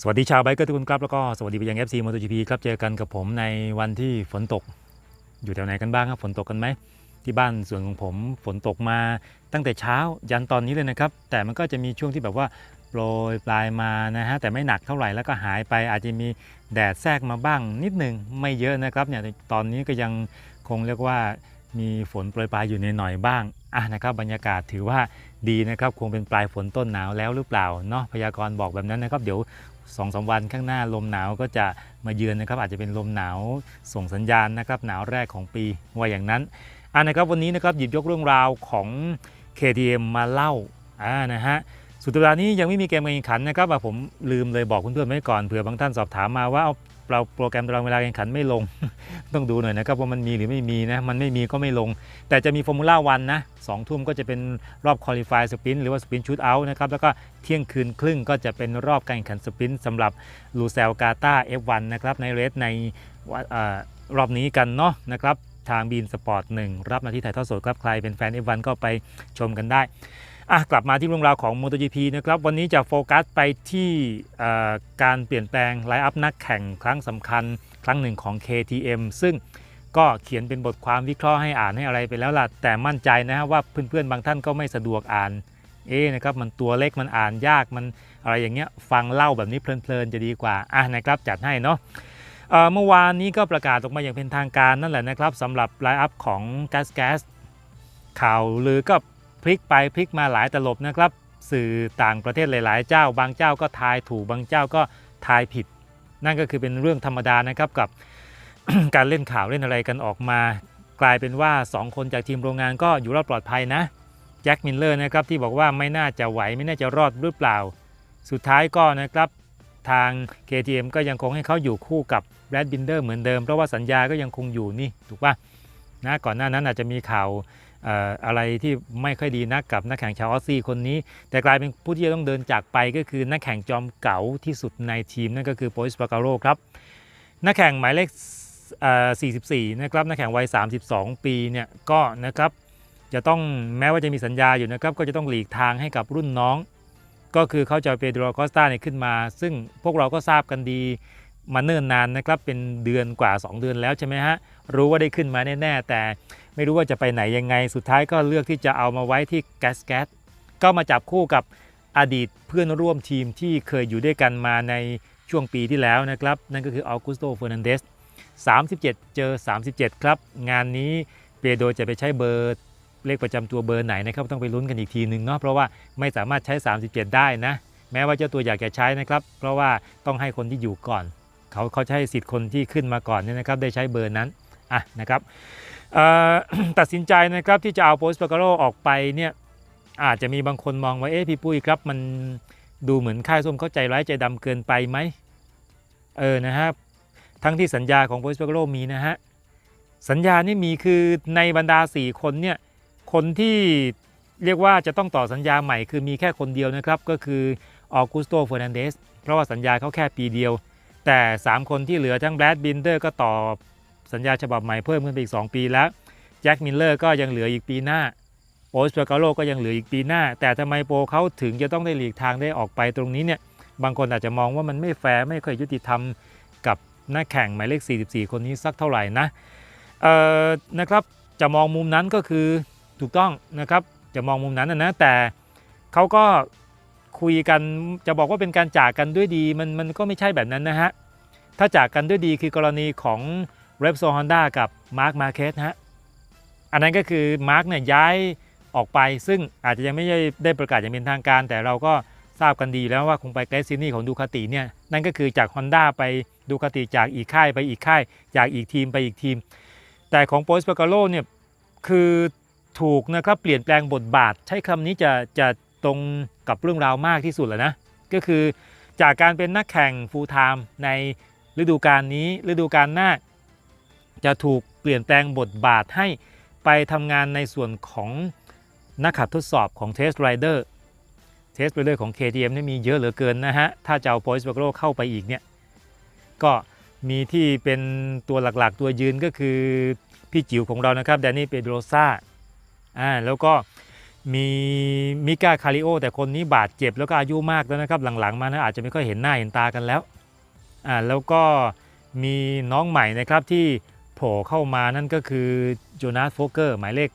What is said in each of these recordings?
สวัสดีชาวไบเกอร์ทุกคนครับ แล้วก็สวัสดีไปยัง FC MotoGP ครับ เจอกันกับผมในวันที่ฝนตก อยู่แถวไหนกันบ้างครับ ฝนตกกันไหม ที่บ้านส่วนของผมฝนตกมาตั้งแต่เช้ายันตอนนี้เลยนะครับ แต่มันก็จะมีช่วงที่แบบว่าโปรยปลายมานะฮะ แต่ไม่หนักเท่าไหร่แล้วก็หายไป อาจจะมีแดดแทรกมาบ้างนิดหนึ่งไม่เยอะนะครับเนี่ยตอนนี้ก็ยังคงเรียกว่ามีฝนโปรยปลายอยู่ในหน่อยบ้างอะนะครับบรรยากาศถือว่าดีนะครับ คงเป็นปลายฝนต้นหนาวแล้วหรือเปล่าเนาะพยากรณ์บอกแบบนั้นนะครับ เดี๋ยว สองสามวันข้างหน้าลมหนาวก็จะมาเยือนนะครับ อาจจะเป็นลมหนาวส่งสัญญาณนะครับหนาวแรกของปีว่าอย่างนั้นอ่านะครับวันนี้นะครับหยิบยกเรื่องราวของ KTM มาเล่าอ่านะฮะสุดสัปดาห์นี้ยังไม่มีเกมการแข่งขันนะครับผมลืมเลยบอกเพื่อนๆไว้ก่อนเผื่อบางท่านสอบถามมาว่าเอา เราโปรแกรมตารางเวลาแข่งขันไม่ลง ต้องดูหน่อยนะครับว่ามันมีหรือไม่มีนะมันไม่มีก็ไม่ลง แต่จะมีฟอร์มูล่าวันนะสองทุ่มก็จะเป็นรอบคอลี่ฟายสปินหรือว่าสปินชูตเอาท์นะครับแล้วก็เที่ยงคืนครึ่งก็จะเป็นรอบการแข่งขันสปินสำหรับลูเซลกาตา F1 นะครับในเรสในอรอบนี้กันเนาะนะครับทางบีนสปอร์ตหนึ่งรับหน้าที่ถ่ายทอดสดครับใครเป็นแฟน F1 ก็ไปชมกันได้ อะกลับมาที่เรื่องราวของ MotoGP นะครับวันนี้จะโฟกัสไปที่การเปลี่ยนแปลงไลน์อัพนักแข่งครั้งสำคัญครั้งหนึ่งของ KTM ซึ่งก็เขียนเป็นบทความวิเคราะห์ให้อ่านให้อะไรไปแล้วล่ะ แต่มั่นใจนะฮะว่าเพื่อนๆ บางท่านก็ไม่สะดวกอ่านเอ๊นะครับมันตัวเล็กมันอ่านยากมันอะไรอย่างเงี้ยฟังเล่าแบบนี้เพลินๆจะดีกว่าอะนะครับจัดให้เนาะเอ่อเมื่อวานนี้ก็ประกาศออกมาอย่างเป็นทางการนั่นแหละนะครับสำหรับไลน์อัพของ g a s g a s ข่าวลือก็ พลิกไปพลิกมาหลายตลบนะครับ สื่อต่างประเทศหลาย ๆ เจ้า บางเจ้าก็ทายถูกบางเจ้าก็ทายผิด นั่นก็คือเป็นเรื่องธรรมดานะครับกับการเล่นข่าวเล่นอะไรกันออกมา กลายเป็นว่า 2 คนจากทีมโรงงานก็อยู่รอดปลอดภัยนะแจ็คมิลเลอร์นะครับที่บอกว่าไม่น่าจะไหวไม่น่าจะรอดหรือเปล่า สุดท้ายก็นะครับทาง KTM ก็ยังคงให้เขาอยู่คู่กับแบรดบินเดอร์เหมือนเดิม เพราะว่าสัญญาก็ยังคงอยู่นี่ถูกป่ะนะก่อนหน้านั้นอาจจะมีข่าว อะไรที่ไม่ค่อยดีนักกับนักแข่งชาวออสซี่คนนี้ แต่กลายเป็นผู้ที่จะต้องเดินจากไปก็คือนักแข่งจอมเก๋าที่สุดในทีมนั่นก็คือโปลิสปาการโรครับนักแข่งหมายเลข44 นะครับนักแข่งวัย 32 ปีเนี่ยก็นะครับจะต้องแม้ว่าจะมีสัญญาอยู่นะครับก็จะต้องหลีกทางให้กับรุ่นน้อง ก็คือเขาจะเปโดรคอสตาเนี่ยขึ้นมา ซึ่งพวกเราก็ทราบกันดี มาเนิ่นนานนะครับเป็นเดือนกว่า 2 เดือนแล้วใช่ไหมฮะรู้ว่าได้ขึ้นมาแน่ๆแต่ไม่รู้ว่าจะไปไหนยังไง สุดท้ายก็เลือกที่จะเอามาไว้ที่แกสแกสก็มาจับคู่กับอดีตเพื่อนร่วมทีมที่เคยอยู่ด้วยกันมาในช่วงปีที่แล้วนะครับ นั่นก็คืออ u กุสโตเฟอร์นันเดส37 เจอ 37 ครับ งานนี้เปโดจะไปใช้เบอร์เลขประจำตัวเบอร์ไหนนะครับต้องไปลุ้นกันอีกทีหนึ่งเนาะเพราะว่าไม่สามารถใช้ 37 ได้นะ แม้ว่าเจ้าตัวอยากจะใช้นะครับ เพราะว่าต้องให้คนที่อยู่ก่อน เขาเขาจะใช้สิทธิ์คนที่ขึ้นมาก่อนเนี่ยนะครับได้ใช้เบอร์นั้นอะนะครับตัดสินใจนะครับที่จะเอาโปสปาการโรออกไปเนี่ยอาจจะมีบางคนมองว่าเอ๊ะพี่ปุ้ยครับมันดูเหมือนค่ายส้มเข้าใจร้ายใจดำเกินไปไหมเออนะฮะทั้งที่สัญญาของโปรสเปโรมีนะฮะสัญญานี่มีคือในบรรดา 4 คนเนี่ยคนที่เรียกว่าจะต้องต่อสัญญาใหม่คือมีแค่คนเดียวนะครับก็คือออกุสโตเฟอร์นันเดสเพราะว่าสัญญาเขาแค่ปีเดียว แต่ 3 คนที่เหลือทั้งแบรดบินเดอร์ก็ต่อสัญญาฉบับใหม่เพิ่มขึ้นไปอีก 2 ปีแล้วแจ็คมิลเลอร์ก็ยังเหลืออีกปีหน้าโอสเปโกโลก็ยังเหลืออีกปีหน้า แต่ทำไมโปรเขาถึงจะต้องได้หลีกทางได้ออกไปตรงนี้เนี่ยบางคนอาจจะมองว่ามันไม่แฟร์ไม่ค่อยยุติธรรมกับนักแข่งหมายเลข 44 คนนี้สักเท่าไหร่นะเอ่อนะครับจะมองมุมนั้นก็คือถูกต้องนะครับจะมองมุมนั้นนะนะแต่เขาก็ คุยกันจะบอกว่าเป็นการจากกันด้วยดีมันมันก็ไม่ใช่แบบนั้นนะฮะ ถ้าจากกันด้วยดีคือกรณีของเรปโซฮอนด้ากับมาร์คมาเคสฮะ อันนั้นก็คือมาร์คเนี่ยย้ายออกไปซึ่งอาจจะยังไม่ได้ได้ประกาศอย่างเป็นทางการ แต่เราก็ทราบกันดีแล้วว่าคงไปเกรซินี่ของดูคาติเนี่ยนั่นก็คือจาก Honda ไปดูคาติจากอีกค่ายไปอีกค่าย จากอีกทีมไปอีกทีม แต่ของโปสปา a าโ o เนี่ยคือถูกนะครับเปลี่ยนแปลงบทบาท ใช้คำนี้จะจะ ตรงกับเรื่องราวมากที่สุดแล้วนะ ก็คือจากการเป็นนักแข่งฟูลไทม์ในฤดูกาลนี้ฤดูกาลหน้า จะถูกเปลี่ยนแปลงบทบาทให้ไปทำงานในส่วนของนักขับทดสอบของเทสไรเดอร์เทสไรเดอร์ของ KTM นี่มีเยอะเหลือเกินนะฮะ ถ้าจะเอาโปสปา a าโ o เข้าไปอีกเนี่ย ก็มีที่เป็นตัวหลักๆ ตัวยืนก็คือพี่จิ๋วของเรานะครับแดนนี่เปโดรซาอ่าแล้วก็ มีมิก้าคาริโอ แต่คนนี้บาดเจ็บแล้วก็อายุมากแล้วนะครับ หลังๆ มานะอาจจะไม่ค่อยเห็นหน้าเห็นตากันแล้วอ่าแล้วก็มีน้องใหม่นะครับที่โผล่เข้ามานั่นก็คือโจนาสโฟเกอร์หมายเลข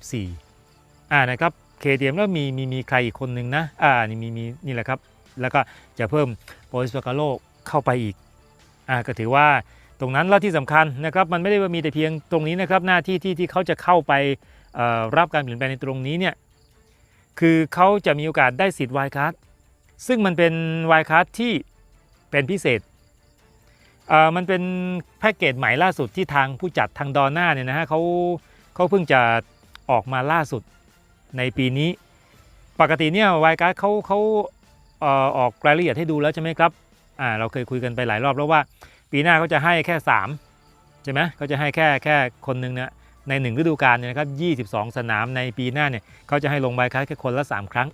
94อ่านะครับเคเดียมแล้วมีมีมีใครอีกคนนึงนะอ่านี่มีมีนี่แหละครับ แล้วก็จะเพิ่มโปรสปาการโลเข้าไปอีกอ่าก็ถือว่าตรงนั้นแล้วที่สำคัญนะครับมันไม่ได้ว่ามีแต่เพียงตรงนี้นะครับหน้าที่ที่ที่เขาจะเข้าไป รับการเปลี่ยนแปลงในตรงนี้เนี่ยคือเขาจะมีโอกาสได้สิทธิ์วายคัสซึ่งมันเป็นวายคัสที่เป็นพิเศษเมันเป็นแพ็กเกจใหม่ล่าสุดที่ทางผู้จัดทางดอน่าเนี่ยนะฮะเขาเขาเพิ่งจะออกมาล่าสุดในปีนี้ ปกติเนี่ยวายคัสเขาเขาเออออกรายละเอียดให้ดูแล้วใช่ไหมครับอ่าเราเคยคุยกันไปหลายรอบแล้วว่า ปีหน้าเขาจะให้แค่ 3 ใช่ไหมเขาจะให้แค่แค่คนหนึ่งเนี่ย ในหนึ่งฤดูกาลเนี่ยนะครับ22 สนามในปีหน้าเนี่ยเขาจะให้ลงใบคัสแค่คนละ 3 ครั้ง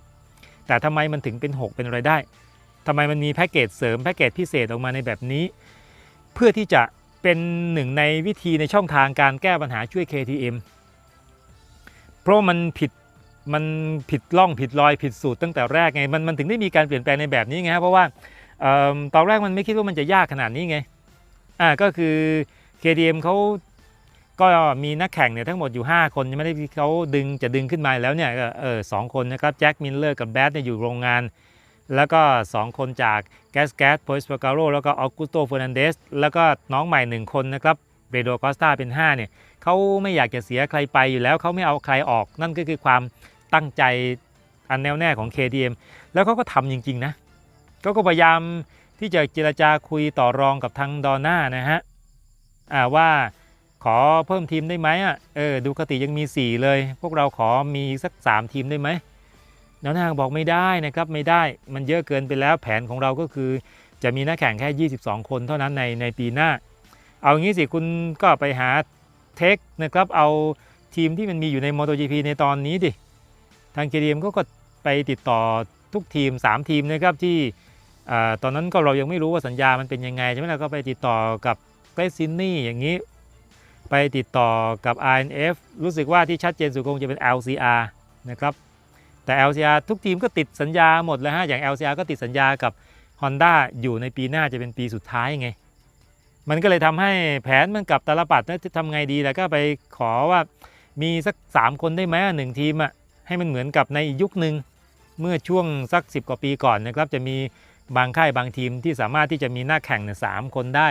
แต่ทำไมมันถึงเป็น 6 เป็นอะไรได้ทำไมมันมีแพ็กเกจเสริมแพ็กเกจพิเศษออกมาในแบบนี้ เพื่อที่จะเป็นหนึ่งในวิธีในช่องทางการแก้ปัญหาช่วย KTM เพราะมันผิดมันผิดล่องผิดรอยผิดสูตรตั้งแต่แรกไงมันมันถึงได้มีการเปลี่ยนแปลงในแบบนี้ไงเพราะว่าออตอนแรกมันไม่คิดว่ามันจะยากขนาดนี้ไงอ่าก็คือ KTM เขา ก็มีนักแข่งเนี่ยทั้งหมดอยู่ 5 คนไม่ได้ที่เขาดึงจะดึงขึ้นมาแล้วเนี่ยเออสองคนนะครับแจ็คมิลเลอร์กับแบทเนี่ยอยู่โรงงาน แล้วก็ 2 คนจากแกสแกสโพสปาการโรแล้วก็ออกุสโตเฟอร์นันเดสแล้วก็น้องใหม่ 1 คนนะครับเบโดคอสตาเป็น 5 เนี่ยเขาไม่อยากจะเสียใครไปอยู่แล้วเขาไม่เอาใครออก นั่นก็คือความตั้งใจอันแน่วแน่ของ KTM แล้วเขาก็ทำจริง ๆ นะเขาก็พยายามที่จะเจรจาคุยต่อรองกับทางดอน่านะฮะว่า ขอเพิ่มทีมได้ไหมอะเออดูคติยังมี 4 เลย พวกเราขอมีสัก 3 ทีมได้ไหมแล้วนางบอกไม่ได้นะครับไม่ได้มันเยอะเกินไปแล้วแผนของเราก็คือ จะมีนักแข่งแค่ 22 คนเท่านั้นในในปีหน้า เอางี้สิคุณก็ไปหาเทคนะครับเอาทีมที่มันมีอยู่ใน MotoGP ในตอนนี้ดิทาง KTM ก็ก็ไปติดต่อทุกทีม 3 ทีมนะครับที่ตอนนั้นก็เรายังไม่รู้ว่าสัญญามันเป็นยังไงใช่ไหมล่ะก็ไปติดต่อกับเกรซินนี่อย่างนี้ ไปติดต่อกับ INF รู้สึกว่าที่ชัดเจนสุดคงจะเป็น LCR นะครับ แต่ LCR ทุกทีมก็ติดสัญญาหมดแล้วฮะ อย่าง LCR ก็ติดสัญญากับ Honda อยู่ในปีหน้าจะเป็นปีสุดท้ายไง มันก็เลยทำให้แผนมันกลับตาลปัดนะจะทำไงดีแล้วก็ไปขอว่ามีสัก 3 คนได้ไหมหนึ่งทีมอะให้มันเหมือนกับในยุคหนึ่งเมื่อช่วงสัก 10 กว่าปีก่อนนะครับ จะมีบางค่ายบางทีมที่สามารถที่จะมีหน้าแข่งเนี่ยสามคนได้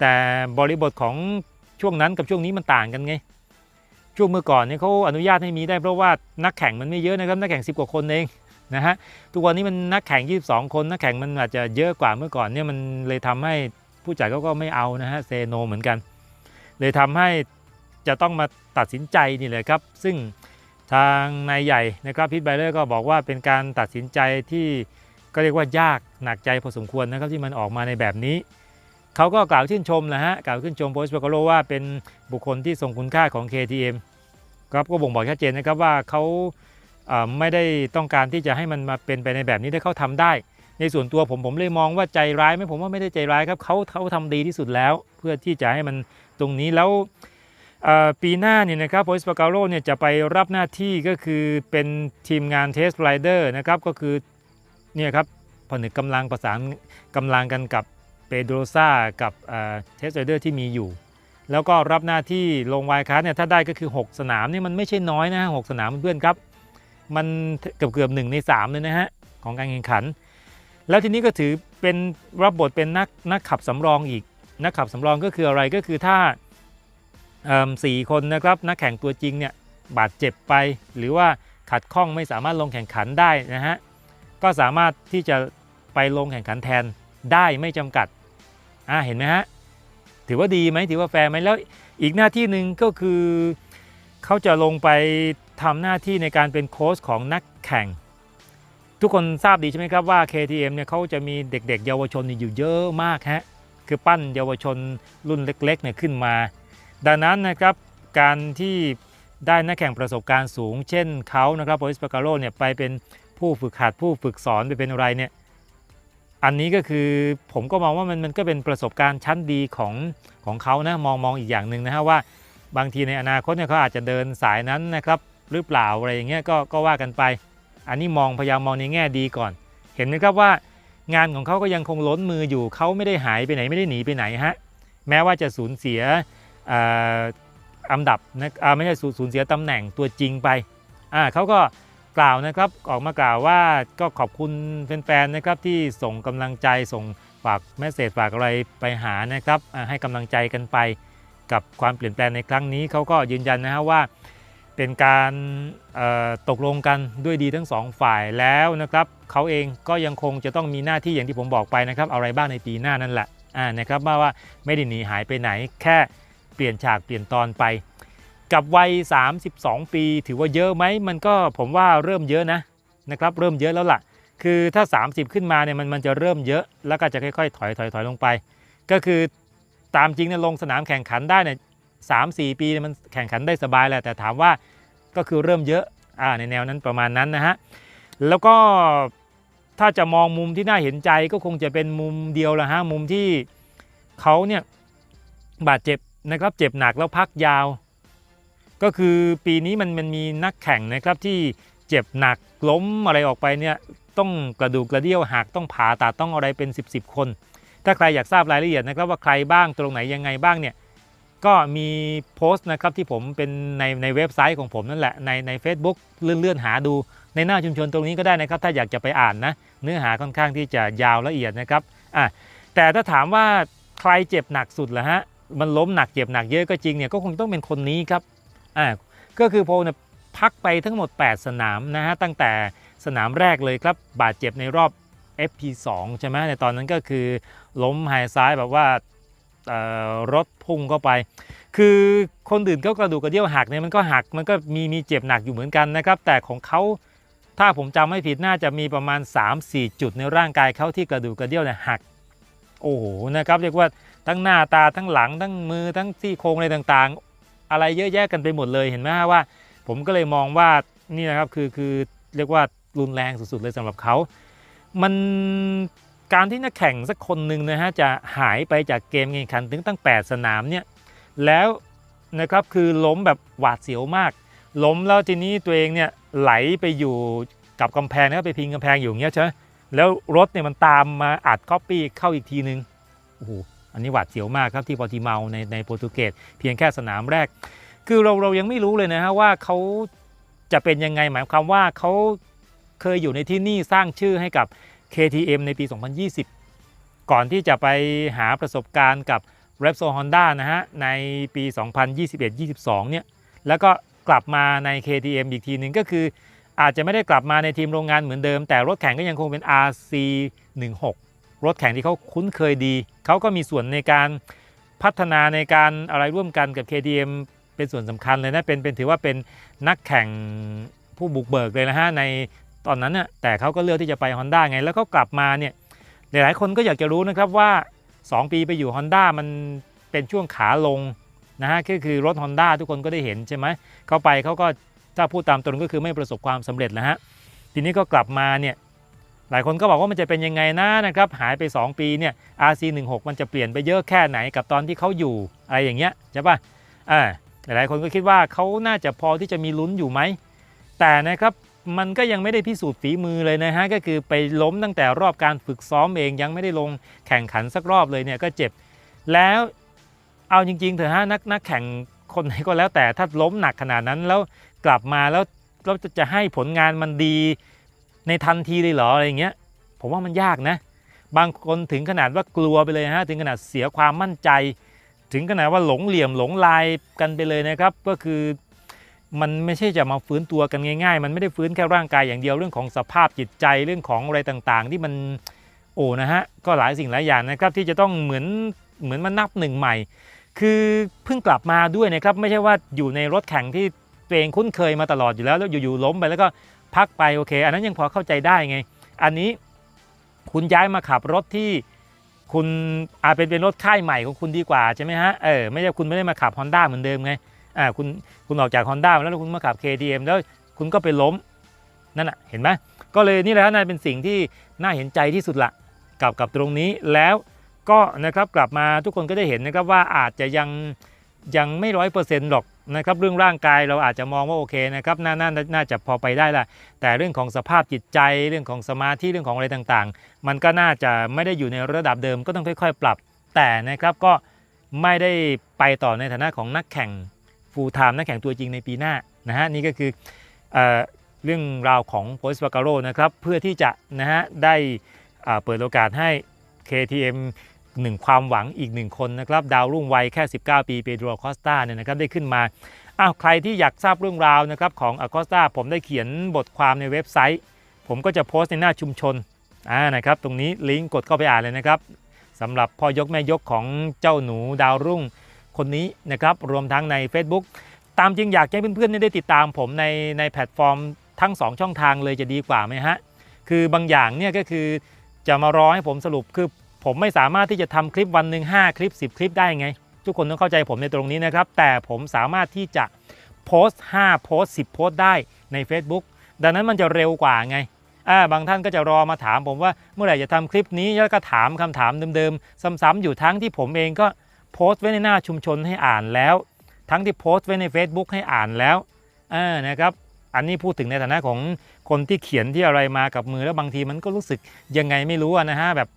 แต่บริบทของ ช่วงนั้นกับช่วงนี้มันต่างกันไง ช่วงเมื่อก่อนเนี่ยเขาอนุญาตให้มีได้เพราะว่านักแข่งมันไม่เยอะนะครับ นักแข่ง 10 กว่าคนเองนะฮะ ทุกวันนี้มันนักแข่ง 22 คน นักแข่งมันอาจจะเยอะกว่าเมื่อก่อนเนี่ยมันเลยทำให้ผู้จัดเขาก็ไม่เอานะฮะเซโนเหมือนกัน เลยทำให้จะต้องมาตัดสินใจนี่เลยครับ ซึ่งทางนายใหญ่นะครับพิทไบเลอร์ก็บอกว่าเป็นการตัดสินใจที่ก็เรียกว่ายากหนักใจพอสมควรนะครับที่มันออกมาในแบบนี้ เขาก็กล่าวชื่นชมนะฮะกล่าวชื่นชมโพสต์เปโกโลว่าเป็นบุคคลที่ทรงคุณค่าของ KTM ครับก็บ่งบอกชัดเจนนะครับว่าเขาไม่ได้ต้องการที่จะให้มันมาเป็นไปในแบบนี้ถ้าเขาทำได้ ในส่วนตัวผมผมเลยมองว่าใจร้ายไหมผมว่าไม่ได้ใจร้ายครับเขาเขาทำดีที่สุดแล้ว เพื่อที่จะให้มันตรงนี้แล้วปีหน้าเนี่ยนะครับโพสปาการโลเนี่ยจะไปรับหน้าที่ก็คือเป็นทีมงานเทสไรเดอร์นะครับก็คือเนี่ยครับผนึกกำลังประสานกำลังกันกับ เปโดรซากับเทสเดอร์ที่มีอยู่ แล้วก็รับหน้าที่ลงวายคาร์เนี่ยถ้าได้ก็คือ 6 สนามนี่มันไม่ใช่น้อยนะหกสนามเพื่อนครับ มันเกือบเกือบหนึ่งใน 3 เลยนะฮะ ของการแข่งขัน แล้วทีนี้ก็ถือเป็นรับบทเป็นนักนักขับสำรองอีก นักขับสำรองก็คืออะไรก็คือถ้าสี่คนนะครับนักแข่งตัวจริงเนี่ยบาดเจ็บไป หรือว่าขัดข้องไม่สามารถลงแข่งขันได้นะฮะก็สามารถที่จะไปลงแข่งขันแทนได้ไม่จำกัด อ่าเห็นไหมฮะถือว่าดีไหมถือว่าแฟร์ไหมแล้วอีกหน้าที่หนึ่งก็คือเขาจะลงไปทำหน้าที่ในการเป็นโค้ชของนักแข่ง ทุกคนทราบดีใช่ไหมครับว่า KTM เนี่ยเขาจะมีเด็กๆ เยาวชนอยู่เยอะมากฮะคือปั้นเยาวชนรุ่นเล็กๆเนี่ยขึ้นมา ดังนั้นนะครับการที่ได้นักแข่งประสบการณ์สูง เช่นเขานะครับโปริสปาการโรเนี่ยไปเป็นผู้ฝึกหัดผู้ฝึกสอนไปเป็นอะไรเนี่ย อันนี้ก็คือผมก็มองว่ามันมันก็เป็นประสบการณ์ชั้นดีของของเขานะมองมองอีกอย่างหนึ่งนะฮะว่าบางทีในอนาคตเนี่ยเขาอาจจะเดินสายนั้นนะครับหรือเปล่าอะไรอย่างเงี้ยก็ก็ว่ากันไป อันนี้มองพยายามมองในแง่ดีก่อน เห็นไหมครับว่างานของเขาก็ยังคงล้นมืออยู่เขาไม่ได้หายไปไหนไม่ได้หนีไปไหนฮะแม้ว่าจะสูญเสียอ่ออันดับนะไม่ใช่สูสูญเสียตำแหน่งตัวจริงไปอ่าเขาก็ กล่าวนะครับออกมากล่าวว่าก็ขอบคุณแฟนๆนะครับที่ส่งกำลังใจส่งฝากแมสเซจฝากอะไรไปหานะครับให้กำลังใจกันไป กับความเปลี่ยนแปลงในครั้งนี้เขาก็ยืนยันนะฮะว่าเป็นการตกลงกันด้วยดีทั้งสองฝ่ายแล้วนะครับเขาเองก็ยังคงจะต้องมีหน้าที่อย่างที่ผมบอกไปนะครับอะไรบ้างในปีหน้านั่นแหละนะครับว่าไม่ได้หนีหายไปไหนแค่เปลี่ยนฉากเปลี่ยนตอนไป กับวัย 32 ปี ถือว่าเยอะไหมมันก็ผมว่าเริ่มเยอะนะนะครับเริ่มเยอะแล้วล่ะ คือถ้า 30 ขึ้นมาเนี่ยมันมันจะเริ่มเยอะ แล้วก็จะค่อยๆ ถอยถอยถอยลงไป ก็คือตามจริงเนี่ยลงสนามแข่งขันได้เนี่ยสามสี่ปีมันแข่งขันได้สบายแหละแต่ถามว่าก็คือเริ่มเยอะอ่าในแนวนั้นประมาณนั้นนะฮะแล้วก็ถ้าจะมองมุมที่น่าเห็นใจก็คงจะเป็นมุมเดียวละฮะมุมที่เขาเนี่ยบาดเจ็บนะครับเจ็บหนักแล้วพักยาว ก็คือปีนี้มันมันมีนักแข่งนะครับที่เจ็บหนักล้มอะไรออกไปเนี่ยต้องกระดูกกระเดี่ยวหักต้องผ่าตัดต้องอะไรเป็น 10บสคน ถ้าใครอยากทราบรายละเอียดนะครับว่าใครบ้างตรงไหนยังไงบ้างเนี่ยก็มีโพสต์นะครับที่ผมเป็นในในเว็บไซต์ของผมนั่นแหละในใน Facebook เลื่อนเลื่อนหาดู ในหน้าชุมชนตรงนี้ก็ได้นะครับ ถ้าอยากจะไปอ่านนะเนื้อหาค่อนข้างที่จะยาวละเอียดนะครับอะแต่ถ้าถามว่าใครเจ็บหนักสุดล่ะฮะมันล้มหนักเจ็บหนักเยอะก็จริงเนี่ยก็คงต้องเป็นคนนี้ครับ อ่าก็คือโพลเนี่ยพักไปทั้งหมด 8 สนามนะฮะตั้งแต่สนามแรกเลยครับบาดเจ็บในรอบ FP2 ใช่ไหมในตอนนั้นก็คือล้มหายซ้ายแบบว่ารถพุ่งเข้าไป คือคนอื่นก็กระดูกกระเดี่ยวหักเนี่ยมันก็หักมันก็มีมีเจ็บหนักอยู่เหมือนกันนะครับ แต่ของเขาถ้าผมจำไม่ผิดน่าจะมีประมาณ 3-4 จุดในร่างกายเขาที่กระดูกกระเดี่ยวเนี่ยหัก โอ้โหนะครับเรียกว่าทั้งหน้าตาทั้งหลังทั้งมือทั้งซี่โครงอะไรต่างๆ อะไรเยอะแยะกันไปหมดเลยเห็นไหมฮะว่า ผมก็เลยมองว่านี่นะครับคือคือเรียกว่ารุนแรงสุดๆเลยสำหรับเขา มันการที่นักแข่งสักคนหนึ่งนะฮะจะหายไปจากเกมแข่งขันถึงตั้ง 8 สนามเนี่ยแล้วนะครับคือล้มแบบหวาดเสียวมาก ล้มแล้วทีนี้ตัวเองเนี่ยไหลไปอยู่กับกำแพงนะครับไปพิงกำแพงอยู่อย่างเงี้ยใช่ไหมแล้วรถเนี่ยมันตามมาอัดก๊อปปี้เข้าอีกทีนึงโอ้โห อันนี้หวาดเสียวมากครับที่ปอติเมาในในโปรตุเกสเพียงแค่สนามแรก คือเราเรายังไม่รู้เลยนะฮะว่าเขาจะเป็นยังไงหมายความว่าเขาเคยอยู่ในที่นี่สร้างชื่อให้กับ KTM ในปี 2020 ก่อนที่จะไปหาประสบการณ์กับ Repsol Honda นะฮะในปี 2021-22 เนี่ยแล้วก็กลับมาใน KTM อีกทีหนึ่งก็คืออาจจะไม่ได้กลับมาในทีมโรงงานเหมือนเดิม แต่รถแข่งก็ยังคงเป็น RC16 รถแข่งที่เขาคุ้นเคยดี เขาก็มีส่วนในการพัฒนาในการอะไรร่วมกันกับ KTM เป็นส่วนสำคัญเลยนะเป็นเป็นถือว่าเป็นนักแข่งผู้บุกเบิกเลยนะฮะในตอนนั้นน่ะแต่เขาก็เลือกที่จะไป Honda ไง แล้วก็กลับมาเนี่ยหลายๆคนก็อยากจะรู้นะครับว่า 2 ปีไปอยู่ Honda มันเป็นช่วงขาลงนะฮะก็คือรถ Honda ทุกคนก็ได้เห็นใช่ไหมเขาไปเขาก็ถ้าพูดตามตรงก็คือไม่ประสบความสำเร็จแล้วฮะทีนี้ก็กลับมาเนี่ย หลายคนก็บอกว่ามันจะเป็นยังไงนะนะครับหายไป 2 ปีเนี่ย RC16 มันจะเปลี่ยนไปเยอะแค่ไหนกับตอนที่เขาอยู่อะไรอย่างเงี้ยใช่ป่ะอ่าหลายคนก็คิดว่าเขาน่าจะพอที่จะมีลุ้นอยู่ไหม แต่นะครับมันก็ยังไม่ได้พิสูจน์ฝีมือเลยนะฮะก็คือไปล้มตั้งแต่รอบการฝึกซ้อมเองยังไม่ได้ลงแข่งขันสักรอบเลยเนี่ยก็เจ็บ แล้วเอาจริงๆเถอะฮะนักนักแข่งคนไหนก็แล้วแต่ถ้าล้มหนักขนาดนั้นแล้วกลับมาแล้วเราจะให้ผลงานมันดี ในทันทีเลยเหรออะไรอย่างเงี้ยผมว่ามันยากนะ บางคนถึงขนาดว่ากลัวไปเลยฮะถึงขนาดเสียความมั่นใจ ถึงขนาดว่าหลงเหลี่ยมหลงลายกันไปเลยนะครับ ก็คือมันไม่ใช่จะมาฟื้นตัวกันง่าย ๆ มันไม่ได้ฟื้นแค่ร่างกายอย่างเดียวเรื่องของสภาพจิตใจเรื่องของอะไรต่างๆ ที่มันโอ้นะฮะก็หลายสิ่งหลายอย่างนะครับ ที่จะต้องเหมือนเหมือนมานับหนึ่งใหม่ คือเพิ่งกลับมาด้วยนะครับไม่ใช่ว่าอยู่ในรถแข่งที่ตัวเองคุ้นเคยมาตลอดอยู่แล้วแล้วอยู่ๆล้มไปแล้วก็ พักไปโอเค อันนั้นยังพอเข้าใจได้ไง อันนี้คุณย้ายมาขับรถที่คุณอาจเป็นเป็นรถค่ายใหม่ของคุณดีกว่าใช่ไหมฮะเออไม่ใช่คุณไม่ได้มาขับ Honda เหมือนเดิมไงอ่าคุณคุณออกจาก Honda มาแล้วคุณมาขับ KTM แล้วคุณก็ไปล้มนั่นอะเห็นไหมก็เลยนี่แหละนั่นเป็นสิ่งที่น่าเห็นใจที่สุดละกับกับตรงนี้แล้วก็นะครับกลับมาทุกคนก็ได้เห็นนะครับว่าอาจจะยัง ยังไม่ร้อยเปอร์เซ็นต์หรอกนะครับเรื่องร่างกายเราอาจจะมองว่าโอเคนะครับนานาน่าจะพอไปได้ละแต่เรื่องของสภาพจิตใจเรื่องของสมาธิเรื่องของอะไรต่างๆ มันก็น่าจะไม่ได้อยู่ในระดับเดิมก็ต้องค่อย ๆ ปรับ แต่นะครับก็ไม่ได้ไปต่อในฐานะของนักแข่งฟูลไทม์นักแข่งตัวจริงในปีหน้านะฮะนี่ก็คือเอเรื่องราวของโพสต์บาการโรนะครับเพื่อที่จะนะฮะได้เปิดโอกาสให้ KTM หนึ่งความหวังอีกหนึ่งคนนะครับดาวรุ่งวัยแค่ 19 ปีเปโดรคอสตาเนี่ยนะครับได้ขึ้นมาอ้าวใครที่อยากทราบเรื่องราวนะครับของอ c อสตาผมได้เขียนบทความในเว็บไซต์ ผมก็จะโพสต์ในหน้าชุมชนอ่านะครับตรงนี้ลิงก์กดเข้าไปอ่านเลยนะครับสำหรับพ่อยกแม่ยกของเจ้าหนูดาวรุ่งคนนี้นะครับรวมทั้งใน Facebook ตามจริงอยากให้เพื่อนๆได้ติดตามผมในในแพลตฟอร์มทั้ง 2 ช่องทางเลยจะดีกว่าไหมฮะคือบางอย่างเนี่ยก็คือจะมารอให้ผมสรุปคือ ผมไม่สามารถที่จะทำคลิปวันหนึ่ง5 คลิป 10 คลิปได้ไง ทุกคนต้องเข้าใจผมในตรงนี้นะครับ แต่ผมสามารถที่จะโพสต์5โพสต์10 โพสต์ได้ใน Facebook ดังนั้นมันจะเร็วกว่าไงาบางท่านก็จะรอมาถามผมว่าเมื่อไหร่จะทำคลิปนี้แล้วก็ถามคำถามเดิมๆ ซ้ำๆอยู่ทั้งที่ผมเองก็โพสต์ไว้ในหน้าชุมชนให้อ่านแล้ว ทั้งที่โพสต์ไว้ใน Facebook ให้อ่านแล้วนะครับอันนี้พูดถึงในฐานะของคนที่เขียนที่อะไรมากับมือแล้วบางทีมันก็รู้สึกยังไงไม่รู้นะฮะแบบ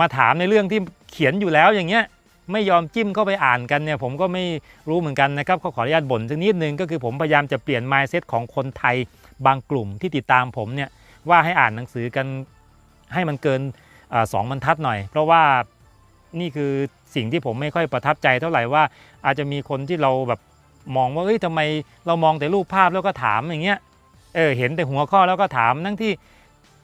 มาถามในเรื่องที่เขียนอยู่แล้วอย่างเงี้ยไม่ยอมจิ้มเข้าไปอ่านกันเนี่ยผมก็ไม่รู้เหมือนกันนะครับขอขออนุญาตบ่นสักนิดนึงก็คือผมพยายามจะเปลี่ยน mindset ของคนไทยบางกลุ่มที่ติดตามผมเนี่ยว่าให้อ่านหนังสือกันให้มันเกินอสองบรรทัดหน่อย เพราะว่านี่คือสิ่งที่ผมไม่ค่อยประทับใจเท่าไหร่ว่าอาจจะมีคนที่เราแบบมองว่าเฮ้ยทำไมเรามองแต่รูปภาพแล้วก็ถามอย่างเงี้ยเออเห็นแต่หัวข้อแล้วก็ถามทั้งที่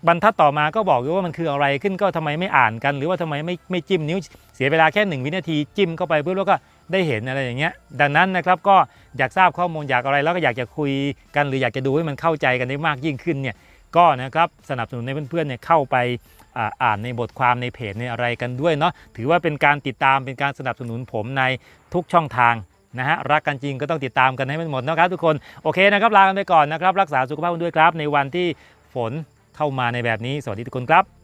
บรรทัดต่อมาก็บอกอยู่ว่ามันคืออะไรขึ้นก็ทำไมไม่อ่านกัน หรือว่าทำไมไม่ไม่จิ้มนิ้วเสียเวลาแค่หนึ่งวินาทีจิ้มเข้าไปเพื่อแล้วก็ได้เห็นอะไรอย่างเงี้ย ดังนั้นนะครับก็อยากทราบข้อมูลอยากอะไรแล้วก็อยากจะคุยกัน หรืออยากจะดูให้มันเข้าใจกันได้มากยิ่งขึ้นเนี่ยก็นะครับสนับสนุนให้เพื่อนๆเนี่ยเข้าไปอ่าอ่านในบทความในเพจในอะไรกันด้วยเนาะถือว่าเป็นการติดตามเป็นการสนับสนุนผมในทุกช่องทางนะฮะรักกันจริงก็ต้องติดตามกันให้มันหมดนะครับทุกคนโอเคนะครับลากันไปก่อนนะครับ รักษาสุขภาพกันด้วยครับ ในวันที่ฝน เข้ามาในแบบนี้ สวัสดีทุกคนครับ